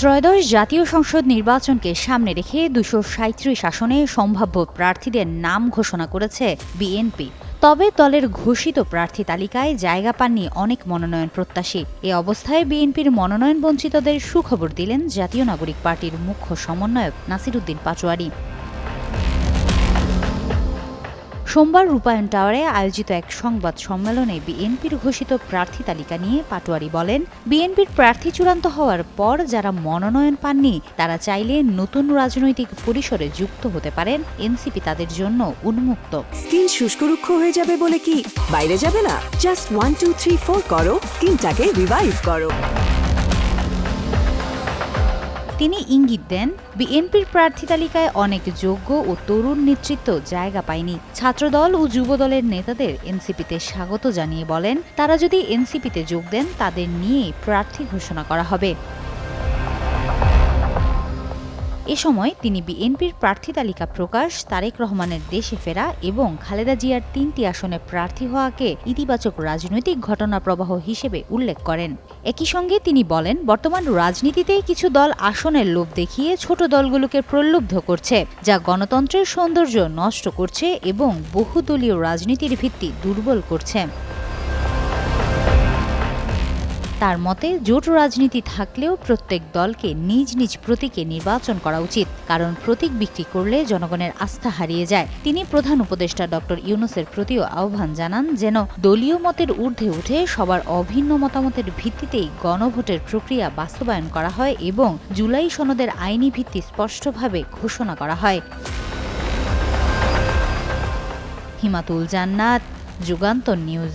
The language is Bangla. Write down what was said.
ত্রয়োদশ জাতীয় সংসদ নির্বাচনকে সামনে রেখে দুশো সাঁত্রিশ আসনে সম্ভাব্য প্রার্থীদের নাম ঘোষণা করেছে বিএনপি। তবে দলের ঘোষিত প্রার্থী তালিকায় জায়গা পাননি অনেক মনোনয়ন প্রত্যাশী। এ অবস্থায় বিএনপির মনোনয়ন বঞ্চিতদের সুখবর দিলেন জাতীয় নাগরিক পার্টির মুখ্য সমন্বয়ক নাসিরুদ্দিন পাচোয়ারি সোমবার রূপায়ণ টাওয়ারে আয়োজিত এক সংবাদ সম্মেলনে বিএনপির ঘোষিত প্রার্থী তালিকা নিয়ে পাটোয়ারি বলেন, বিএনপির প্রার্থী চূড়ান্ত হওয়ার পর যারা মনোনয়ন পাননি, তারা চাইলে নতুন রাজনৈতিক পরিসরে যুক্ত হতে পারেন। এনসিপি তাদের জন্য উন্মুক্ত। স্কিন শুষ্ক রুক্ষ হয়ে যাবে বলে কি? বাইরে যাবে না? Just one two three four করো। স্কিনটাকে রিভাইভ করো। তিনি ইঙ্গিত দেন, বিএনপির প্রার্থী তালিকায় অনেক যোগ্য ও তরুণ নেতৃত্ব জায়গা পায়নি। ছাত্রদল ও যুবদলের নেতাদের এনসিপিতে স্বাগত জানিয়ে বলেন, তারা যদি এনসিপিতে যোগ দেন, তাদের নিয়ে প্রার্থী ঘোষণা করা হবে। এ সময় তিনি বিএনপির প্রার্থী তালিকা প্রকাশ, তারেক রহমানের দেশে ফেরা এবং খালেদা জিয়ার তিনটি আসনে প্রার্থী হওয়াকে ইতিবাচক রাজনৈতিক ঘটনা প্রবাহ হিসেবে উল্লেখ করেন। একই সঙ্গে তিনি বলেন, বর্তমান রাজনীতিতে কিছু দল আসনের লোভ দেখিয়ে ছোট দলগুলোকে প্রলুব্ধ করছে, যা গণতন্ত্রের সৌন্দর্য নষ্ট করছে এবং বহুদলীয় রাজনীতির ভিত্তি দুর্বল করছে। তার মতে, জোট রাজনীতি থাকলেও প্রত্যেক দলকে নিজ নিজ প্রতীকে নির্বাচন করা উচিত, কারণ প্রতীক বিক্রি করলে জনগণের আস্থা হারিয়ে যায়। তিনি প্রধান উপদেষ্টা ডক্টর ইউনুসের প্রতিও আহ্বান জানান যেন দলীয় মতের ঊর্ধ্বে উঠে সবার অভিন্ন মতামতের ভিত্তিতেই গণভোটের প্রক্রিয়া বাস্তবায়ন করা হয় এবং জুলাই সনদের আইনি ভিত্তি স্পষ্টভাবে ঘোষণা করা হয়। হিমাতুল জান্নাত, যুগান্তর নিউজ।